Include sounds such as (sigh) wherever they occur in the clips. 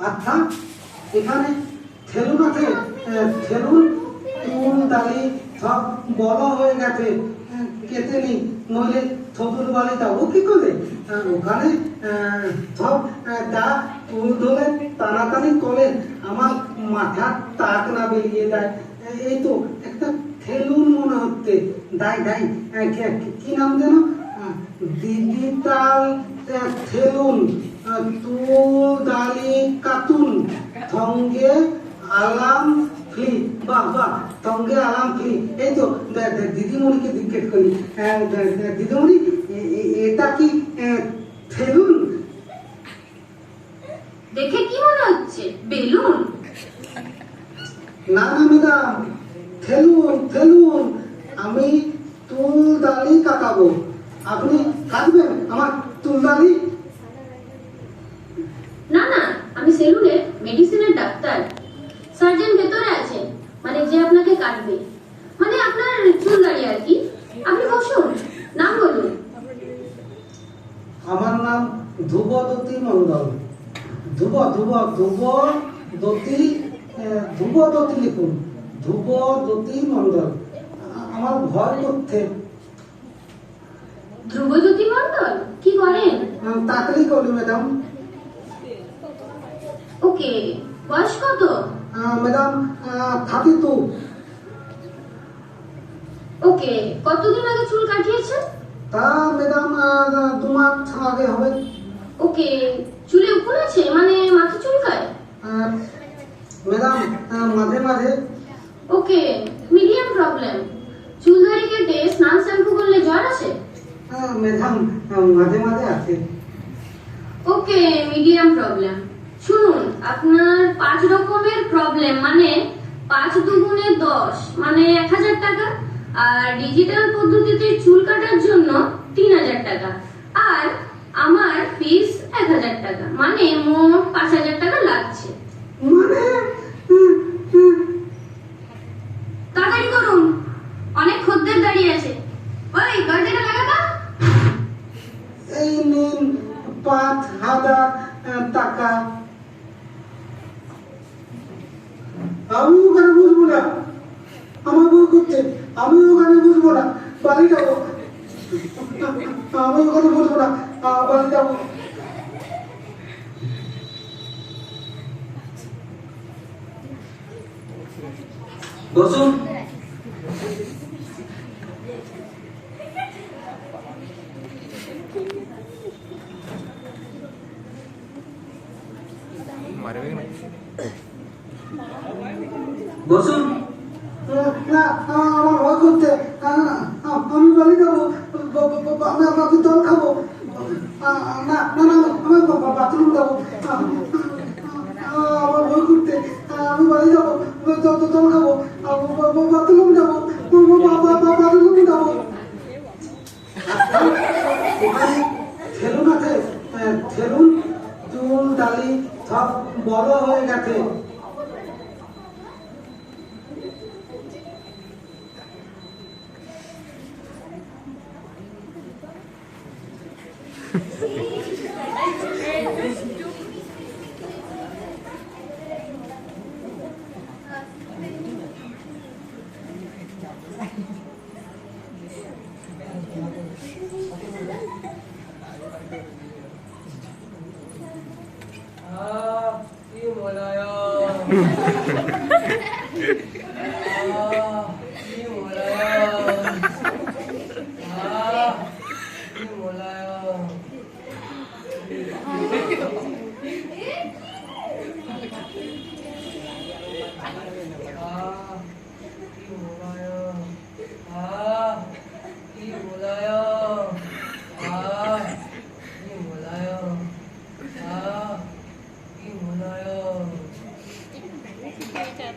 আচ্ছা এখানে আহ, ঠেলুন চুল দাড়ি সব বড় হয়ে গেছে। আহ, কেটে নি নইলে থবুর বাড়ি যাব কি করে ওখানে সব যা চুল ধরে তাড়াতাড়ি করেন আমার মাথার তাক না বেরিয়ে যায়। এই তো একটা ঠেলুন মনে হচ্ছে। দাই দাই কি- নাম যেন? ডিজিটাল ঠেলুন। আহ, চুল দাড়ি কাতুন সঙ্গে আলাম ফ্রি বাহ বাহ সঙ্গে আলাম ফ্রি এই তো দিদিমণিকে জিজ্ঞেস করি। দে- দিদিমণি এটা কি ঠেলুন দেখে কি মনে হচ্ছে? বেলুন? না না ম্যাডাম ঠেলুন ঠেলুন আমি চুল দাড়ি কাটাবো। আপনি কাটবেন আমার চুল দাড়ি না না আমি সেলুনের মেডিসিনের ডাক্তার সার্জন ভেতরে আছে মানে যে আপনাকে কাটবে মানে আপনার চুল দাঁড়িয়ে আর কি আপনি বসুন নাম বলুন আমার নাম ধ্রুবদতী মন্ডল ধ্রুব ধ্রুব ধ্রুব দতী আহ, ধ্রুবদতী লিখুন। ধ্রুবদতী মন্ডল আমার ভয় করতে ধ্রুবজ্যোতি মণ্ডল কি করেন? তাড়াতাড়ি করি ম্যাডাম। ওকে বয়স কত? ম্যাডাম থার্টি টু ওকে কতদিন আগে চুল কাটিয়েছেন? তা ম্যাডাম মাস আগে হবে। ওকে চুলে উকুন আছে? মানে মাথা চুলকায়? ম্যাডাম মাঝে মাঝে। Okay medium problem. চুল দাড়ি কেটে স্নান শ্যাম্পু করলে জ্বর আসে? ম্যাডাম মাঝে মাঝে আছে ওকে মিডিয়াম প্রবলেম। শুনুন আপনার পাঁচ রকমের প্রবলেম মানে পাঁচ দুগুণে দশ মানে এক হাজার টাকা। আর ডিজিটাল পদ্ধতিতে চুল কাটার জন্য তিন হাজার টাকা। আর আমার ফিস এক হাজার টাকা। মানে মোট পাঁচ হাজার টাকা লাগছে। মানে? তাড়াতাড়ি করুন। অনেক খদ্দের দাঁড়িয়ে আছে। ওই দরজাটা লাগাবা। এই নিন পাঁচ হাজার টাকা। আমি ওখানে বুঝব না। আমার বউ করছে। আমি ওখানে বুঝব না। বাড়ি যাব। আমি ওখানে বুঝব না। আহ, বাড়ি যাব বসুন বসুন আমার ভয় করছে। আমি বাড়ি যাব আমি আপনাকে জল খাব না না না আমি বাথরুম যাব আমার ভয় করছে আমি বাড়ি যাব জল খাব বাথরুম যাব বাথরুম যাব এখানে ঠেলুন আছে ঠেলুন চুল দাড়ি সব বড় হয়ে গেছে 아, 이거 뭐나요? (laughs) 몰라요.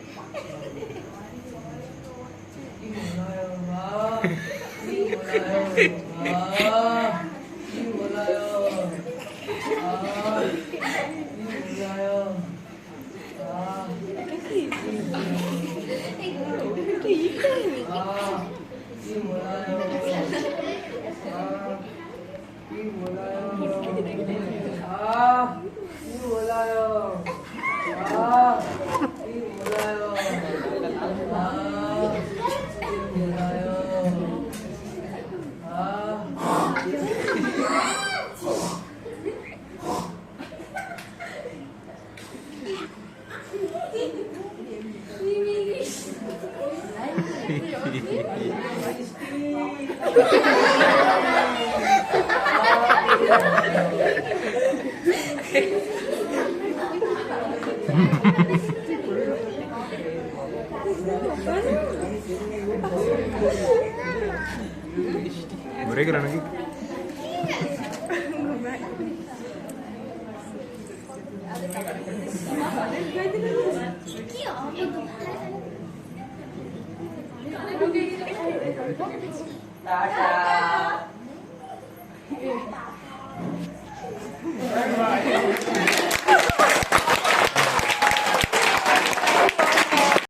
아, 이 몰라요. 뭐래 그러는 게? 귀여워. Tata.